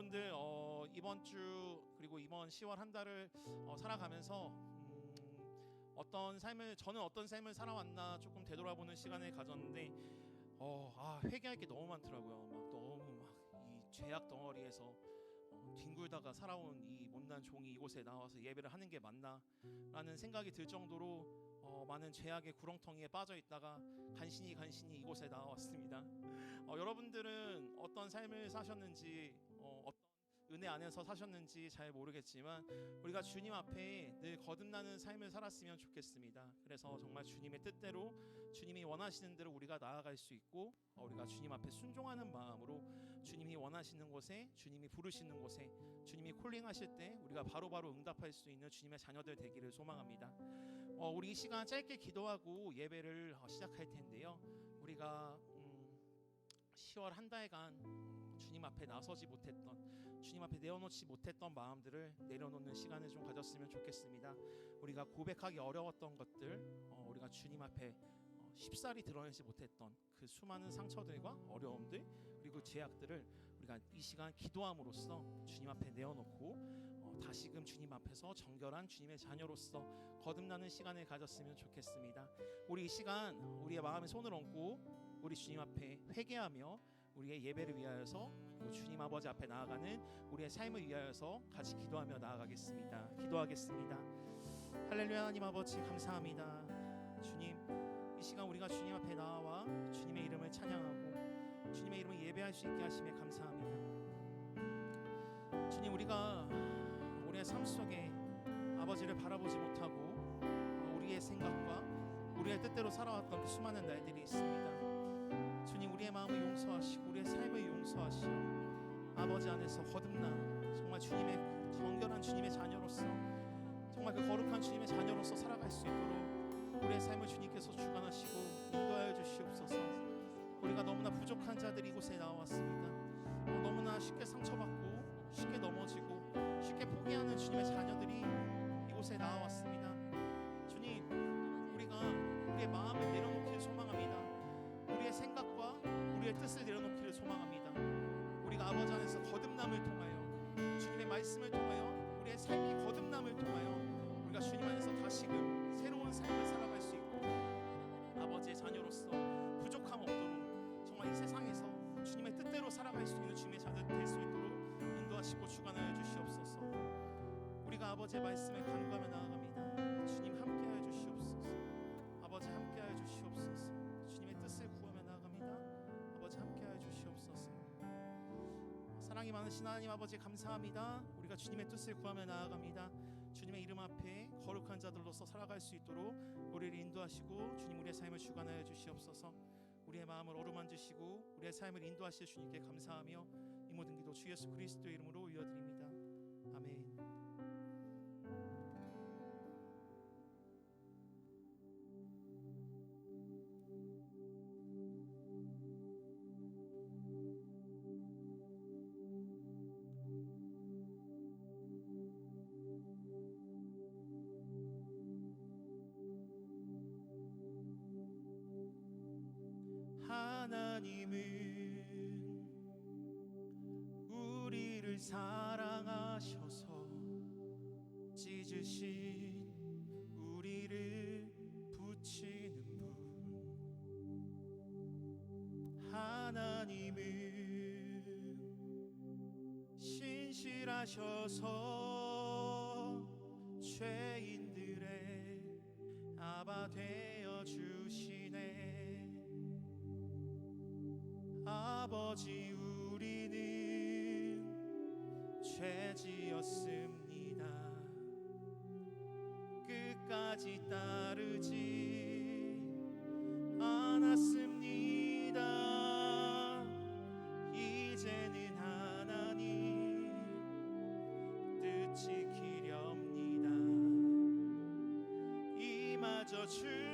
여러분들 어, 이번 주 그리고 이번 10월 한 달을 어, 살아가면서 음, 어떤 삶을 저는 어떤 삶을 살아왔나 조금 되돌아보는 시간을 가졌는데 어, 아, 회개할 게 너무 많더라고요. 막 너무 막 이 죄악 덩어리에서 어, 뒹굴다가 살아온 이 못난 종이 이곳에 나와서 예배를 하는 게 맞나라는 생각이 들 정도로 어, 많은 죄악의 구렁텅이에 빠져 있다가 간신히 간신히 이곳에 나왔습니다. 어, 여러분들은 어떤 삶을 사셨는지 어, 어떤 은혜 안에서 사셨는지 잘 모르겠지만 우리가 주님 앞에 늘 거듭나는 삶을 살았으면 좋겠습니다. 그래서 정말 주님의 뜻대로 주님이 원하시는 대로 우리가 나아갈 수 있고 어, 우리가 주님 앞에 순종하는 마음으로 주님이 원하시는 곳에 주님이 부르시는 곳에 주님이 콜링하실 때 우리가 바로바로 응답할 수 있는 주님의 자녀들 되기를 소망합니다. 어, 우리 이 시간 짧게 기도하고 예배를 어, 시작할 텐데요. 우리가 음, 10월 한 달간 음, 주님 앞에 나서지 못했던 주님 앞에 내어놓지 못했던 마음들을 내려놓는 시간을 좀 가졌으면 좋겠습니다. 우리가 고백하기 어려웠던 것들, 어, 우리가 주님 앞에 어, 쉽사리 드러내지 못했던 그 수많은 상처들과 어려움들 그리고 제약들을 우리가 이 시간 기도함으로써 주님 앞에 내어놓고 어, 다시금 주님 앞에서 정결한 주님의 자녀로서 거듭나는 시간을 가졌으면 좋겠습니다. 우리 이 시간 우리의 마음에 손을 얹고 우리 주님 앞에 회개하며 우리의 예배를 위하여서 주님 아버지 앞에 나아가는 우리의 삶을 위하여서 같이 기도하며 나아가겠습니다. 기도하겠습니다. 할렐루야 하나님 아버지 감사합니다. 주님 이 시간 우리가 주님 앞에 나와 주님의 이름을 찬양하고 주님의 이름을 예배할 수 있게 하심에 감사합니다. 주님 우리가 우리의 삶 속에 아버지를 바라보지 못하고 우리의 생각과 우리의 뜻대로 살아왔던 그 수많은 날들이 있습니다. 주님 우리의 마음을 용서하시고 우리의 삶을 용서하시어 아버지 안에서 거듭나 정말 주님의 정결한 주님의 자녀로서 정말 그 거룩한 주님의 자녀로서 살아갈 수 있도록 우리의 삶을 주님께서 주관하시고 인도하여 주시옵소서. 우리가 너무나 부족한 자들이 이곳에 나왔습니다. 어, 너무나 쉽게 상처받고 쉽게 넘어지고 쉽게 포기하는 주님의 자녀들이 이곳에 나왔습니다. 말씀을 통하여 우리의 삶이 거듭남을 통하여 우리가 주님 안에서 다시금 새로운 삶을 살아갈 수 있고 아버지의 자녀로서 부족함 없도록 정말 이 세상에서 주님의 뜻대로 살아갈 수 있는 주님의 자녀 될 수 있도록 인도하시고 주관하여 주시옵소서. 우리가 아버지의 말씀에 간구하며 나아 사랑이 많으신 하나님 아버지 감사합니다. 우리가 주님의 뜻을 구하며 나아갑니다. 주님의 이름 앞에 거룩한 자들로서 살아갈 수 있도록 우리를 인도하시고 주님 우리의 삶을 주관하여 주시옵소서. 우리의 마음을 어루만지시고 우리의 삶을 인도하실 주님께 감사하며 이 모든 기도 주 예수 그리스도의 이름으로 이어드 하나님은 우리를 사랑하셔서 찢으신 우리를 붙이는 분. 하나님은 신실하셔서 아버지 우리는 죄지었습니다. 끝까지 따르지 않았습니다. 이제는 하나님 뜻 지키렵니다. 이마저 주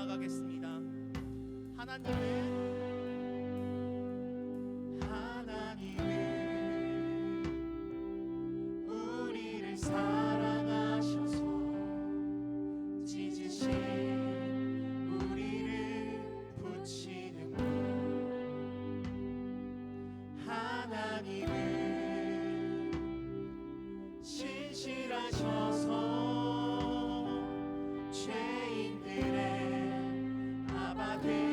나아가겠습니다. 하나님의 하나님의 우리를 사 죄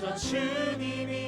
저 주님이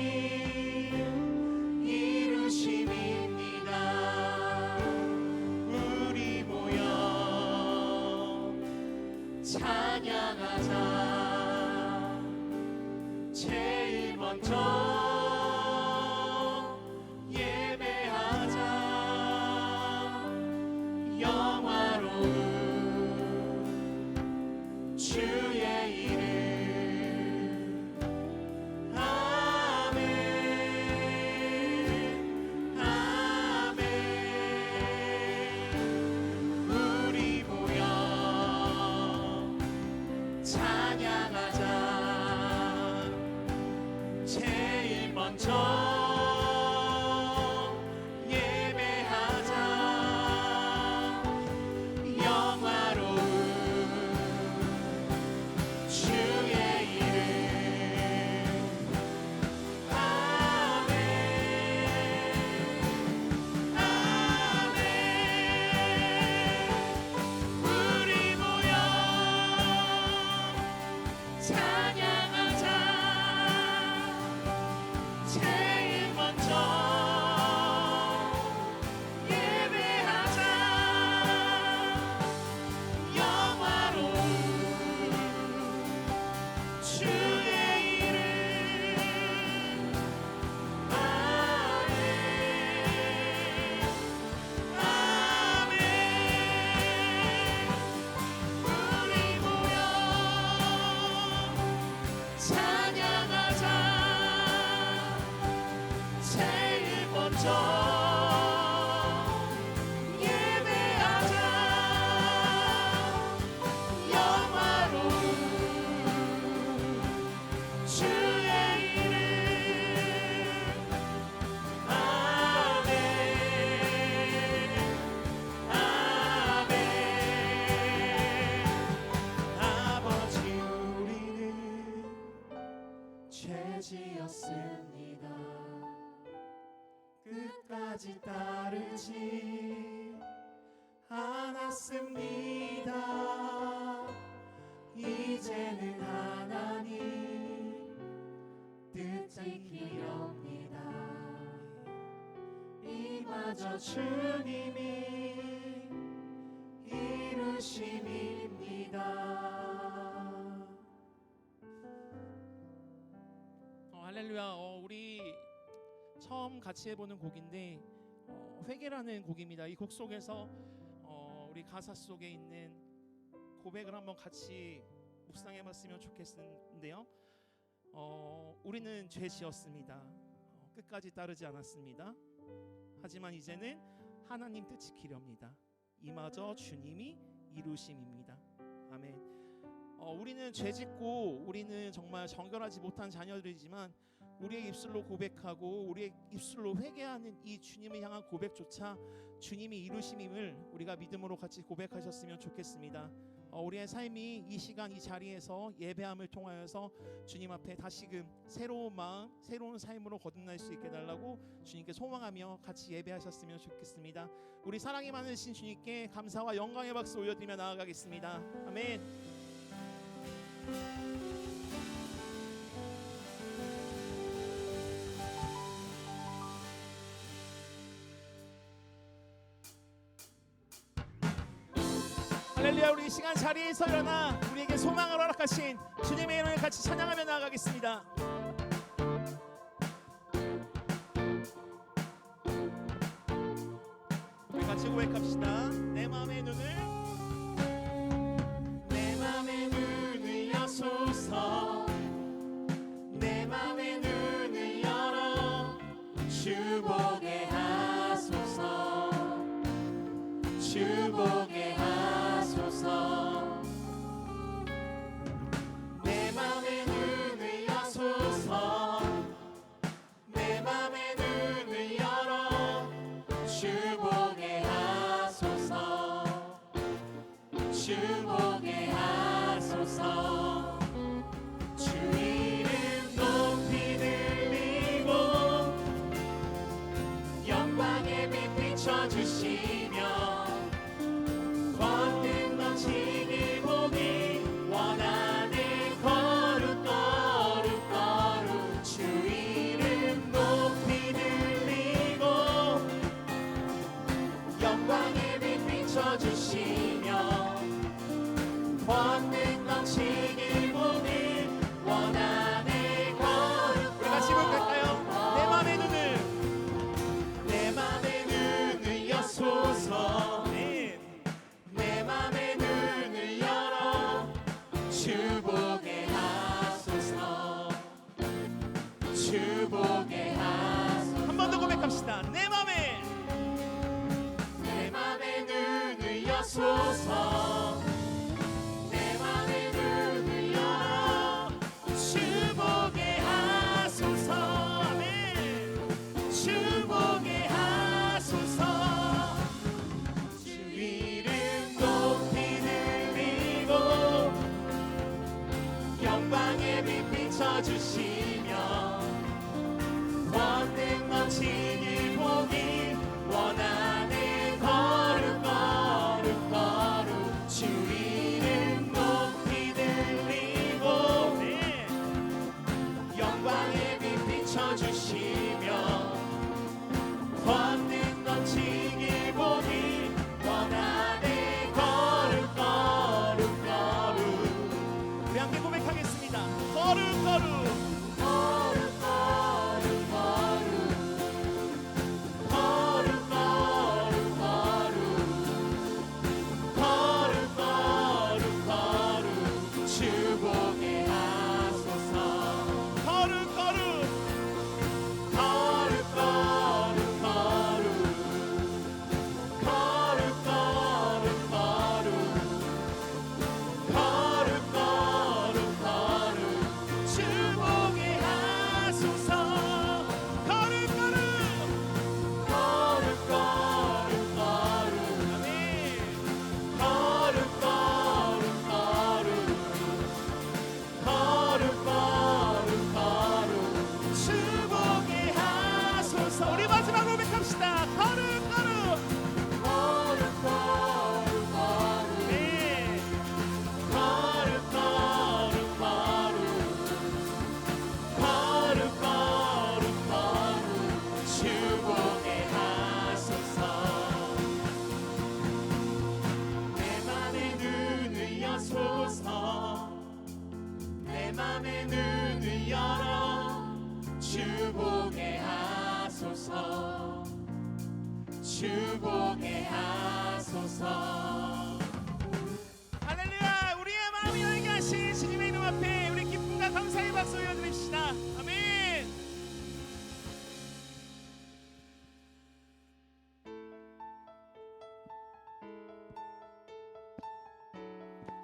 joy. 끝까지 따르지 않았습니다. 이제는 하나님 뜻 지키렵니다. 이마저 주님이 이루심 처음 같이 해보는 곡인데 어, 회개라는 곡입니다. 이 곡 속에서 어, 우리 가사 속에 있는 고백을 한번 같이 묵상해봤으면 좋겠는데요. 어, 우리는 죄 지었습니다. 어, 끝까지 따르지 않았습니다. 하지만 이제는 하나님 뜻 지키렵니다. 이마저 주님이 이루심입니다. 아멘. 어, 우리는 죄 짓고 우리는 정말 정결하지 못한 자녀들이지만 우리의 입술로 고백하고 우리의 입술로 회개하는 이 주님을 향한 고백조차 주님이 이루심임을 우리가 믿음으로 같이 고백하셨으면 좋겠습니다. 어, 우리의 삶이 이 시간 이 자리에서 예배함을 통하여서 주님 앞에 다시금 새로운 마음, 새로운 삶으로 거듭날 수 있게 달라고 주님께 소망하며 같이 예배하셨으면 좋겠습니다. 우리 사랑이 많으신 주님께 감사와 영광의 박수 올려드리며 나아가겠습니다. 아멘. 할렐루야 우리 이 시간 자리에서 일어나 우리에게 소망을 허락하신 주님의 이름을 같이 찬양하며 나아가겠습니다. 우리 같이 고백합시다. 내 마음의 눈을 내 마음의 눈을 여소서 내 마음의 눈을 열어 주보 주시며 권능 넘치길 보기 원하는 거룩 거룩 거룩 주 이름 높이 들리고 영광의 빛 비춰주시며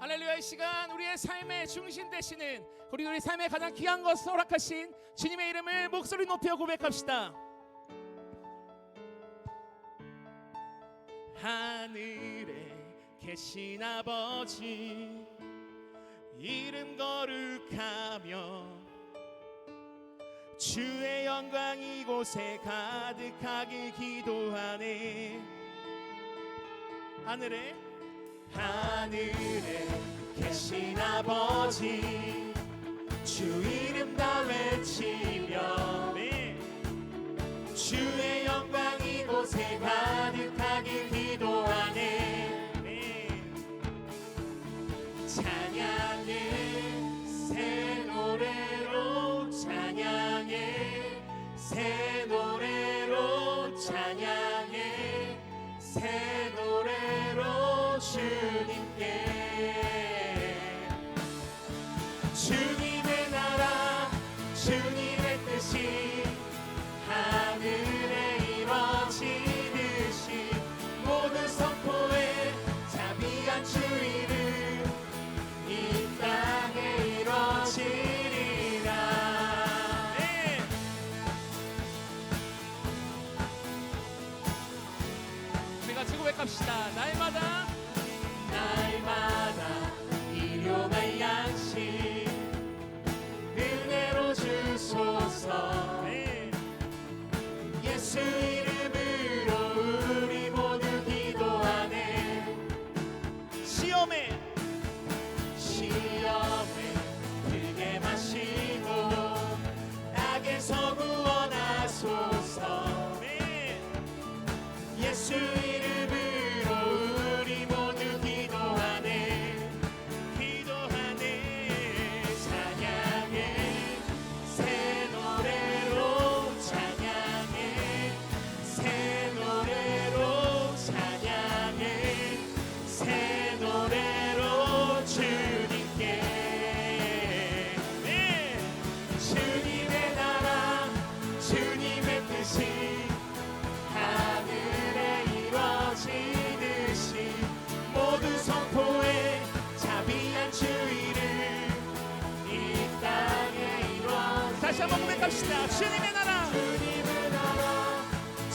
할렐루야의 시간 우리의 삶의 중심 되시는 우리 우리 삶의 가장 귀한 것을 허락하신 주님의 이름을 목소리 높여 고백합시다. 하늘에 계신 아버지 이름 거룩하며 주의 영광 이곳에 가득하길 기도하네. 하늘에 하늘에 계신 아버지 주 이름 다 외치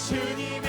주님.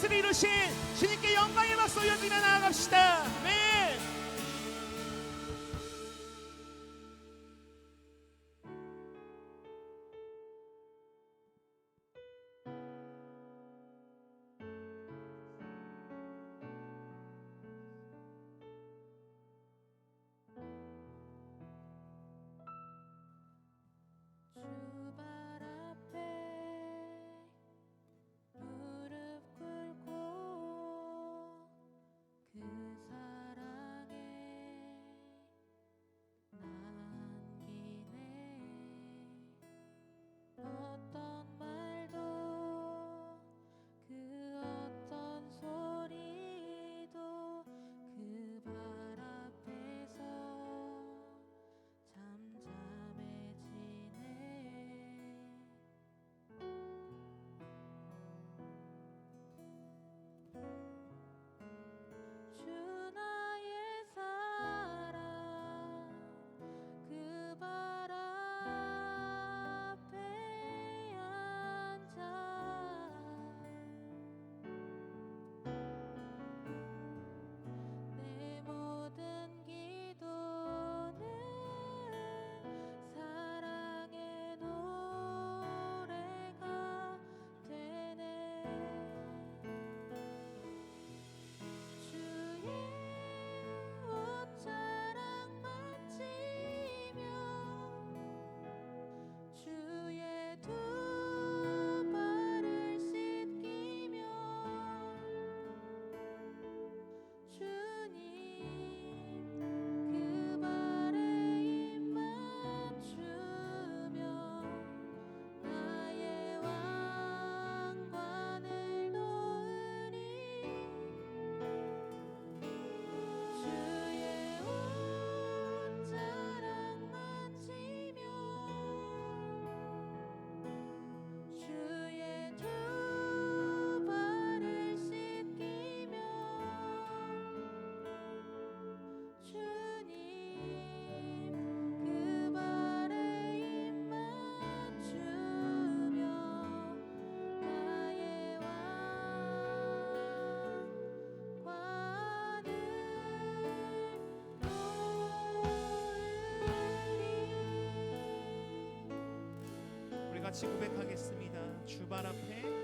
말씀을 이루신 주님께 영광의 박수 올려드리며 나아갑시다. 아멘. 같이 고백하겠습니다. 주발 앞에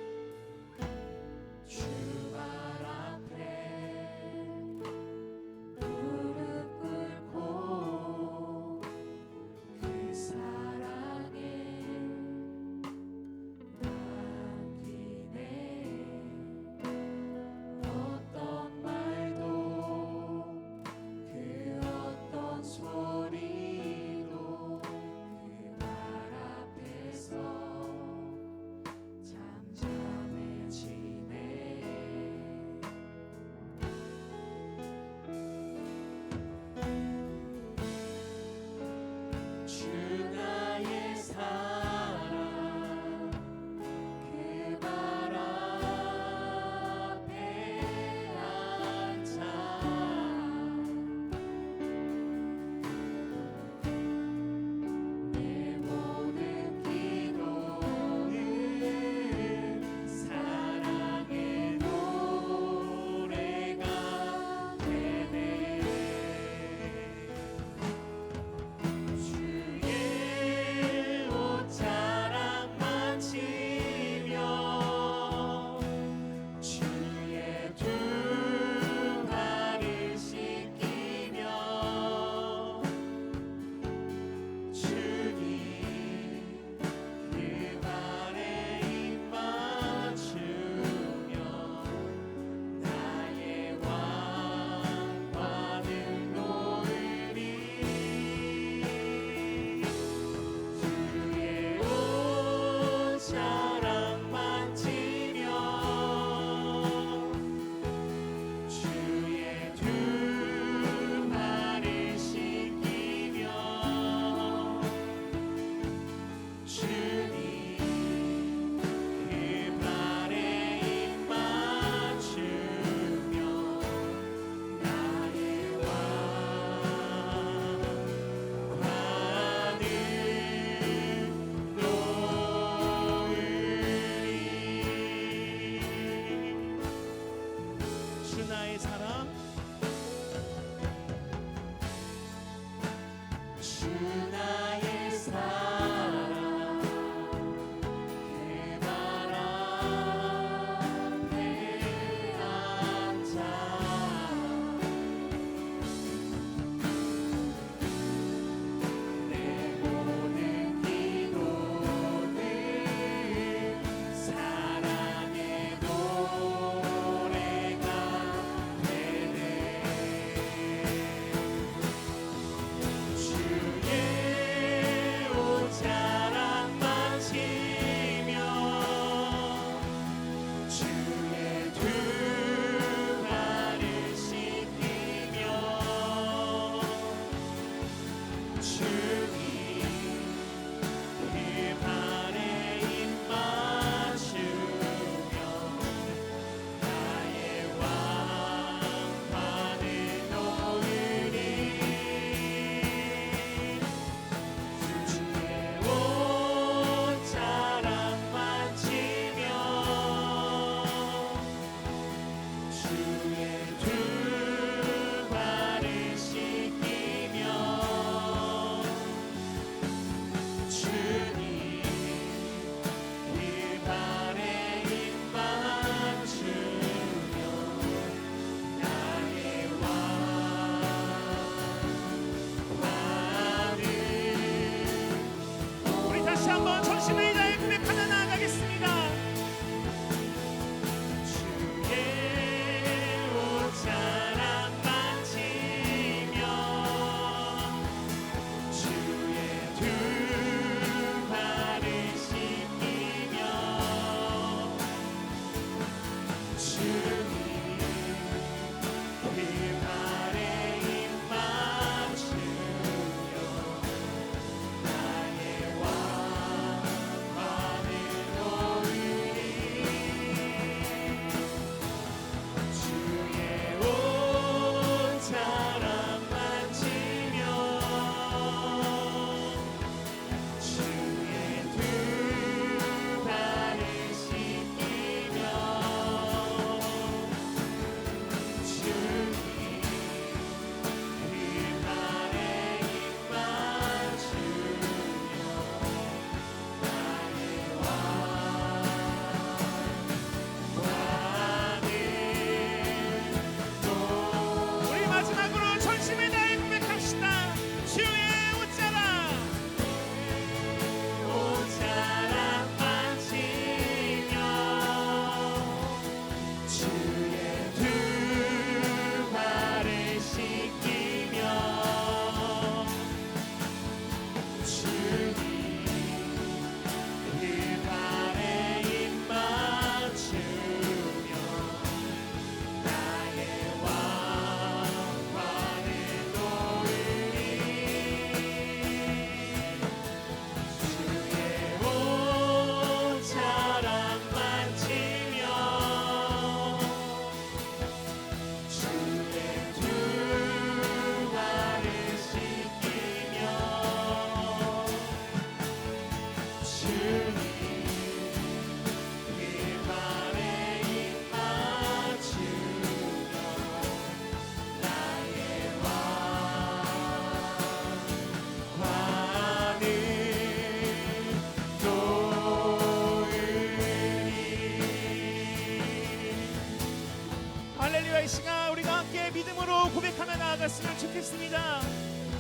나아갔으면 좋겠습니다.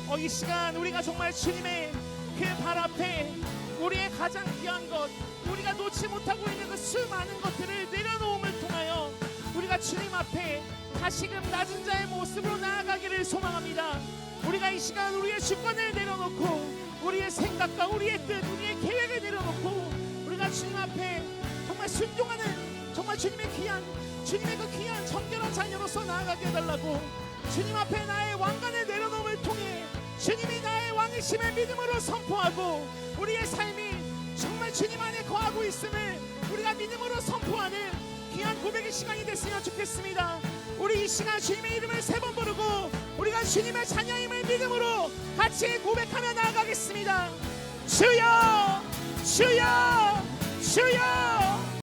어, 이 시간 우리가 정말 주님의 그 발 앞에 우리의 가장 귀한 것, 우리가 놓지 못하고 있는 그 수많은 것들을 내려놓음을 통하여 우리가 주님 앞에 다시금 낮은 자의 모습으로 나아가기를 소망합니다. 우리가 이 시간 우리의 주권을 내려놓고 우리의 생각과 우리의 뜻, 우리의 계획을 내려놓고 우리가 주님 앞에 정말 순종하는 정말 주님의 귀한 주님의 그 귀한 정결한 자녀로서 나아가게 해달라고 주님 앞에 나의 왕관을 내려놓음을 통해 주님이 나의 왕이심을 믿음으로 선포하고 우리의 삶이 정말 주님 안에 거하고 있음을 우리가 믿음으로 선포하는 귀한 고백의 시간이 됐으면 좋겠습니다. 우리 이 시간 주님의 이름을 세 번 부르고 우리가 주님의 자녀임을 믿음으로 같이 고백하며 나아가겠습니다. 주여, 주여, 주여.